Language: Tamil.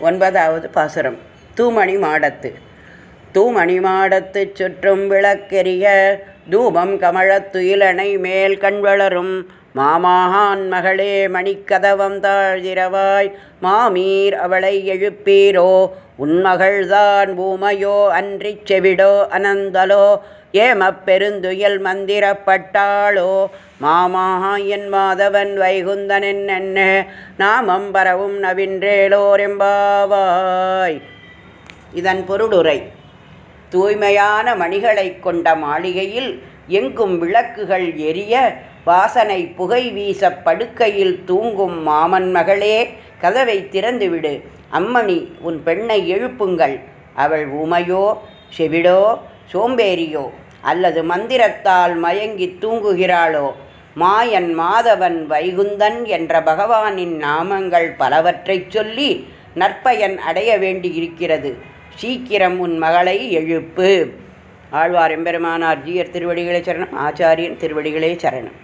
ஒன்பதாவது பாசுரம். தூமணி மாடத்து. தூமணி மாடத்து சுற்றும் விளக்கெரிய தூபம் கமழத்துயிலணை மேல் கண் வளரும் மாமாகான் மகளே மணிக்கதவம் தாழ்கிறவாய் மாமீர் அவளை எழுப்பீரோ? உன்மகள்தான் பூமையோ அன்றி செவிடோ அனந்தலோ? ஏமப்பெருந்துயல் மந்திரப்பட்டாளோ? மாமாஹா என் மாதவன் வைகுந்தன் என்னென்ன? நாமம் பரவும் நவின்றேலோரெம்பாவாய். இதன் பொருளுரை தூய்மையான மணிகளைக் கொண்ட மாளிகையில் எங்கும் விளக்குகள் எரிய வாசனை புகை வீச படுக்கையில் தூங்கும் மாமன் மகளே கதவை திறந்துவிடு. அம்மணி உன் பெண்ணை எழுப்புங்கள். அவள் ஊமையோ செவிடோ சோம்பேறியோ அல்லது மந்திரத்தால் மயங்கி தூங்குகிறாளோ? மாயன் மாதவன் வைகுந்தன் என்ற பகவானின் நாமங்கள் பலவற்றைச் சொல்லி நற்பயன் அடைய வேண்டியிருக்கிறது. சீக்கிரம் உன் மகளை எழுப்பு. ஆழ்வார் எம்பெருமானார் ஜீயர் திருவடிகளே சரணம் ஆச்சாரியன் திருவடிகளே சரணம்.